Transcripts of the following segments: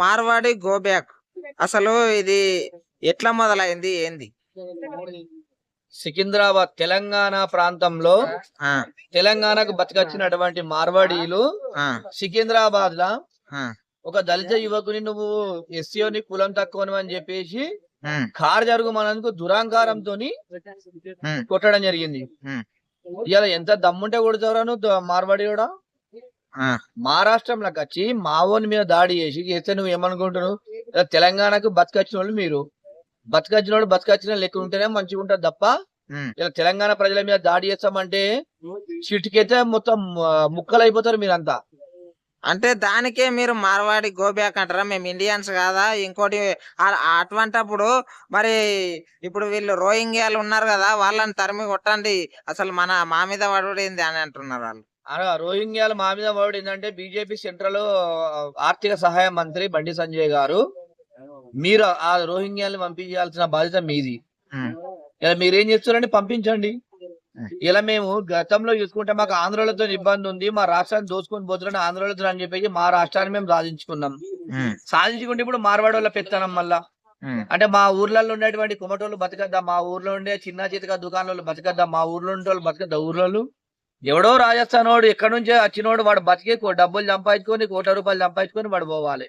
Marwadi go back. అసలు ఇది ఎట్లా మొదలైంది ఏంది? సికింద్రాబాద్ తెలంగాణ ప్రాంతంలో ఆ. తెలంగాణకు బతికొచ్చినటువంటి మార్వాడీలు ఆ. సికింద్రాబాద్ లా ఒక దళిత యువకుని నువ్వు ఎస్సీని కులం తక్కువను అని చెప్పేసి కారు జరుగు మనందుకు దురాంకారంతో కొట్టడం జరిగింది. ఇలా ఎంత దమ్ముంటే కొడతారా నువ్వు మార్వాడి కూడా మహారాష్ట్రంలోకి వచ్చి మావోని మీద దాడి చేసి చేస్తే నువ్వు ఏమనుకుంటున్నావు? తెలంగాణకు బతికొచ్చిన వాళ్ళు మీరు. బతికొచ్చిన వాళ్ళు బతికొచ్చిన లెక్క ఉంటేనే మంచిగా ఉంటది తప్ప. ఇలా తెలంగాణ ప్రజల మీద దాడి చేస్తామంటే చిటికైతే మొత్తం ముక్కలు అయిపోతారు మీరంతా. అంటే దానికే మీరు మార్వాడి గో బ్యాక్ అంటారా? మేము ఇండియన్స్ కాదా? ఇంకోటి అటువంటప్పుడు మరి ఇప్పుడు వీళ్ళు రోహింగ్యాలు ఉన్నారు కదా వాళ్ళని తరిమి కొట్టండి. అసలు మన మా మీద పడుడేంది అని అంటున్నారు వాళ్ళు. రోహింగ్యాల మా మీద వాడు ఏంటంటే బీజేపీ సెంట్రల్ ఆర్థిక సహాయ మంత్రి బండి సంజయ్ గారు. మీరు ఆ రోహింగ్యాలను పంపించాల్సిన బాధ్యత మీది. ఇలా మీరేం చేస్తున్నారంటే పంపించండి. ఇలా మేము గతంలో చూసుకుంటే మాకు ఆంధ్రులతో ఇబ్బంది ఉంది మా రాష్ట్రాన్ని దోచుకొని పోతున్నాడు ఆంధ్రులతో అని చెప్పేసి మా రాష్ట్రాన్ని మేము సాధించుకున్నాం. సాధించుకుంటే ఇప్పుడు మార్వాడి వాళ్ళ పెత్తనం మళ్ళా. అంటే మా ఊర్లలో ఉండేటువంటి కుమటోళ్ళు బతకద్దా మా ఊర్లో ఉండే చిన్న చితక దుకాణాలు బతకద్దా మా ఊర్లో ఉండే వాళ్ళు బతకద్దా ఊర్లో ఎవడో రాజస్థాన్ వాడు ఎక్కడి నుంచో వచ్చినోడు వాడు బతికే డబ్బులు సంపాదించుకొని కోట్ల రూపాయలు సంపాదించుకొని వాడు పోవాలి.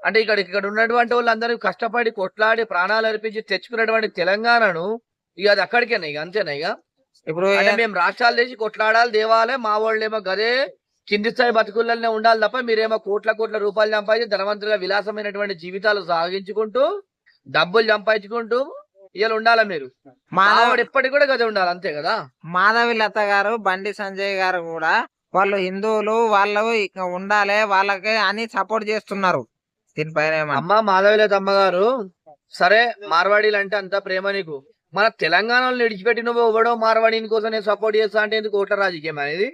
అంటే ఇక్కడ ఇక్కడ ఉన్నటువంటి వాళ్ళందరూ కష్టపడి కొట్లాడి ప్రాణాలు అర్పించి తెచ్చుకున్నటువంటి తెలంగాణను ఇక అది అక్కడికేనా ఇక? అంతేనా ఇక? ఇప్పుడు మేము రాష్ట్రాలు తెచ్చి కొట్లాడాలి దేవాలే మా వాళ్ళేమో గదే కింది స్థాయి బతుకులనే ఉండాలి తప్ప మీరేమో కోట్ల కోట్ల రూపాయలు సంపాదించి ధనవంతులుగా విలాసమైనటువంటి జీవితాలు సాగించుకుంటూ డబ్బులు సంపాదించుకుంటూ ఇలా ఉండాలి మీరు? మాధవ్ మావాడు ఎప్పటికి కూడా గదే ఉండాలి అంతే కదా? మాధవి లత గారు బండి సంజయ్ గారు కూడా వాళ్ళు హిందువులు వాళ్ళు ఇక ఉండాలి వాళ్ళకి అని సపోర్ట్ చేస్తున్నారు. దీనిపైన అమ్మ మాధవిలేత అమ్మగారు సరే మార్వాడీలు అంటే అంత ప్రేమ నీకు. మన తెలంగాణలో విడిచిపెట్టి నువ్వు ఎవడో మార్వాడీని కోసం నేను సపోర్ట్ చేస్తా అంటే ఎందుకు ఓట్ల రాజకీయం అనేది?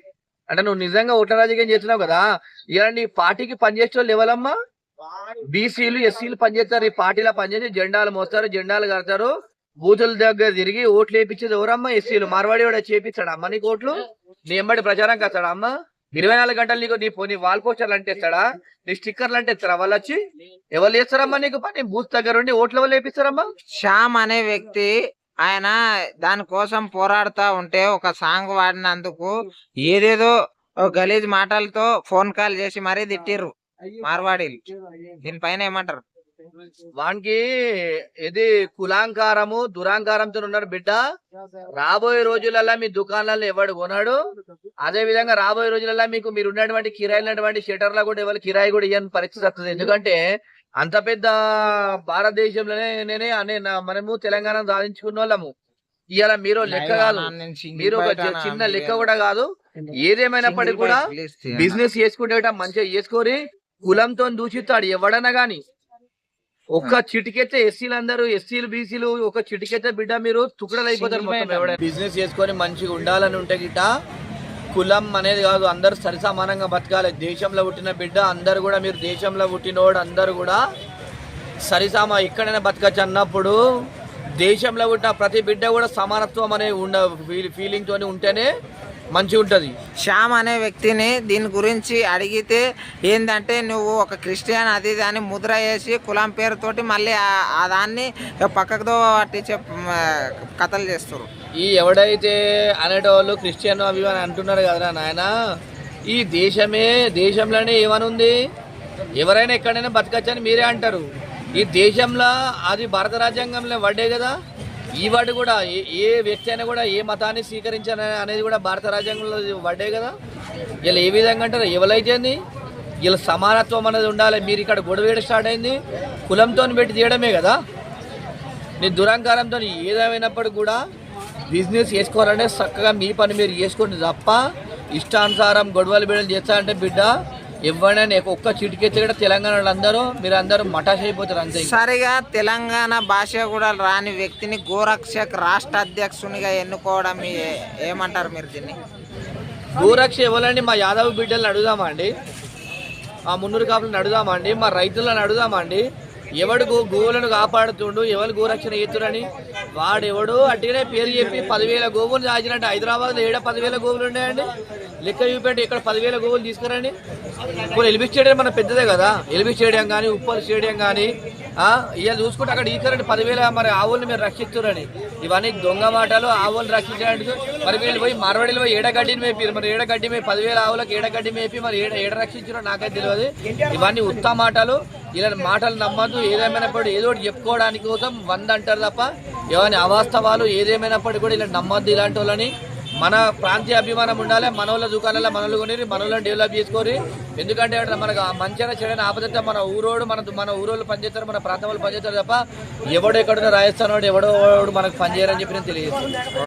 అంటే నువ్వు నిజంగా ఓట్ల రాజకీయం చేస్తున్నావు కదా? ఇలాంటి పార్టీకి పనిచేసే వాళ్ళు ఎవరమ్మా బీసీలు ఎస్సీలు పనిచేస్తారు ఈ పార్టీలో పనిచేసి జెండాలు మోస్తారు జెండాలు కడతారు. బూతుల దగ్గర తిరిగి ఓట్లు వేయించేది ఎవరమ్మా? ఎస్సీలు. మార్వాడి కూడా చేపిస్తాడు అమ్మ నీకు ఓట్లు? నీ ఎంబడి ప్రచారం కాస్తాడా అమ్మ? ఇరవై నాలుగు గంటలు నీకు నీ నీ వాల్ పోస్టర్లు అంటేస్తాడా? నీ స్టిక్కర్లు అంటేస్తారా వాళ్ళు వచ్చి? ఎవరు చేస్తారమ్మా నీకు పని? బూత్ దగ్గర ఉండి ఓట్లు ఎవరు వేపిస్తారమ్మా? శ్యామ్ అనే వ్యక్తి ఆయన దానికోసం పోరాడుతా ఉంటే ఒక సాంగ్ వాడినందుకు ఏదేదో గలీజ్ మాటలతో ఫోన్ కాల్ చేసి మరీ తిట్టిర్రు. మార్వాడీలు. దీనిపైన ఏమంటారు? వానికి ఇది కులాంకారము దురాంకారంతో ఉన్నాడు బిడ్డ. రాబోయే రోజులలో మీ దుకాణాలను ఎవడు కొన్నాడు అదే విధంగా రాబోయే రోజులలో మీకు మీరు ఉన్నటువంటి కిరాయి ఉన్నటువంటి షటర్లో కూడా ఎవరు కిరాయి కూడా ఇవ్వని పరిస్థితి వస్తుంది. ఎందుకంటే అంత పెద్ద భారతదేశంలోనే నేనే అనే మనము తెలంగాణ సాధించుకున్న వాళ్ళము. ఇవాళ మీరు లెక్క కాదు. మీరు ఒక చిన్న లెక్క కూడా కాదు. ఏదేమైనప్పటికీ కూడా బిజినెస్ చేసుకుంటే మంచిగా చేసుకొని కులంతో దూషిస్తాడు ఎవడన్నా గాని. ఒక్క చిటికెత్తే ఎస్సీలు అందరూ ఎస్సీలు బీసీలు ఒక చిటికెత్తే బిడ్డ మీరు తుకడలు అయిపోతారు మొత్తం ఎవడైనా బిజినెస్ చేసుకొని మంచిగా ఉండాలని ఉంటే గిట్ట కులం అనేది కాదు అందరు సరిసమానంగా బతకాలి. దేశంలో పుట్టిన బిడ్డ అందరు కూడా మీరు దేశంలో పుట్టినోడు అందరు కూడా సరిసమ ఎక్కడైనా బతకచ్చు అన్నప్పుడు దేశంలో పుట్టిన ప్రతి బిడ్డ కూడా సమానత్వం అనే ఉండ ఫీలింగ్ తోని ఉంటేనే మంచిగా ఉంటది శ్యామ్ అనే వ్యక్తిని దీని గురించి అడిగితే ఏంటంటే నువ్వు ఒక క్రిస్టియన్ అది ఇది అని ముద్ర వేసి కులం పేరుతోటి మళ్ళీ ఆ- దాన్ని పక్కకు పట్టించే కథలు చేస్తారు ఈ ఎవడైతే అనేటోళ్ళు క్రిస్టియన్ అవి అని అంటున్నారు కదరా నాయన ఈ దేశమే దేశంలోనే ఏమనుంది? ఎవరైనా ఎక్కడైనా బతకచ్చని మీరే అంటారు. ఈ దేశంలో అది భారత రాజ్యాంగంలో పడ్డే కదా. ఈ వాడు కూడా ఏ ఏ వ్యక్తి అయినా కూడా ఏ మతాన్ని స్వీకరించాన అనేది కూడా భారత రాజ్యాంగంలో పడ్డే కదా. వీళ్ళు ఏ విధంగా అంటారు? ఎవరైతేంది వీళ్ళ సమానత్వం అనేది ఉండాలి. మీరు ఇక్కడ గొడవ స్టార్ట్ అయింది. కులంతో పెట్టి తీయడమే కదా. నీ దురంకారంతో ఏదేమైనప్పటికీ కూడా బిజినెస్ చేసుకోవాలంటే చక్కగా మీ పని మీరు చేసుకోండి తప్ప ఇష్టానుసారం గొడవలు బిడ్డలు చేస్తారంటే బిడ్డ ఎవరైనా ఒక్క చిటికెత్తి కూడా తెలంగాణ వాళ్ళందరూ మీరు అందరూ మటాష్ అయిపోతారు అంతే. సరిగా తెలంగాణ భాష కూడా రాని వ్యక్తిని గోరక్షక్ రాష్ట్ర అధ్యక్షునిగా ఎన్నుకోవడం ఏమంటారు మీరు దీన్ని? గోరక్ష ఎవరండి? మా యాదవ్ బిడ్డలను అడుగుదామా అండి మా మున్నూరు కాపులను అడుగుదామా అండి మా రైతులను అడుగుదామా అండి ఎవడు గో గోవులను కాపాడుతుండు ఎవరు గోరక్షణ ఎత్తురని వాడెవడు అట్టిగానే పేరు చెప్పి పదివేల గోవులు దాచినట్టు హైదరాబాద్లో ఏడ పదివేల గోవులు ఉన్నాయండి? లెక్క చూపెట్టి ఇక్కడ పదివేల గోవులు తీసుకురండి. ఇప్పుడు ఎల్బీ స్టేడియం మన పెద్దదే కదా. ఎల్బీ స్టేడియం కానీ ఉప్పల్ స్టేడియం కానీ ఇవాళ చూసుకుంటే అక్కడ ఈకరండి పదివేల మరి ఆవుల్ని మీరు రక్షిస్తురని ఇవన్నీ దొంగ మాటలు ఆవులను రక్షించడానికి మరి వీళ్ళు పోయి మరవడిలో పోయి ఏడగడ్డిని మేపారు. మరి ఏడగడ్డి మేపి పదివేల ఆవులకు ఏడగడ్డి మేపి మరి ఏడ ఏడ రక్షించారో నాకైతే తెలియదు. ఇవన్నీ ఉత్తమ మాటలు. ఇలా మాటలు నమ్మద్దు. ఏదేమైనప్పుడు ఏదో ఒకటి చెప్పుకోవడానికి కోసం వంద అంటారు తప్ప ఇవన్నీ అవాస్తవాలు. ఏదేమైనప్పటికీ కూడా ఇలా నమ్మద్దు ఇలాంటి వాళ్ళని. మన ప్రాంతీయ అభిమానం ఉండాలి మనోళ్ళ దుకాణాల్లో మనలు కొని మనల్ని డెవలప్ చేసుకోరి ఎందుకంటే మనకు మంచిగా చెడని ఆపదంటే మన ఊరోడు మన మన ఊరోళ్ళు పనిచేస్తారు మన ప్రాంతం వాళ్ళు పనిచేస్తారు తప్ప ఎవడు ఎక్కడున్న రాజస్థాన్ వాడు ఎవడో వాడు మనకు పనిచేయరని చెప్పి నేను తెలియజేస్తాను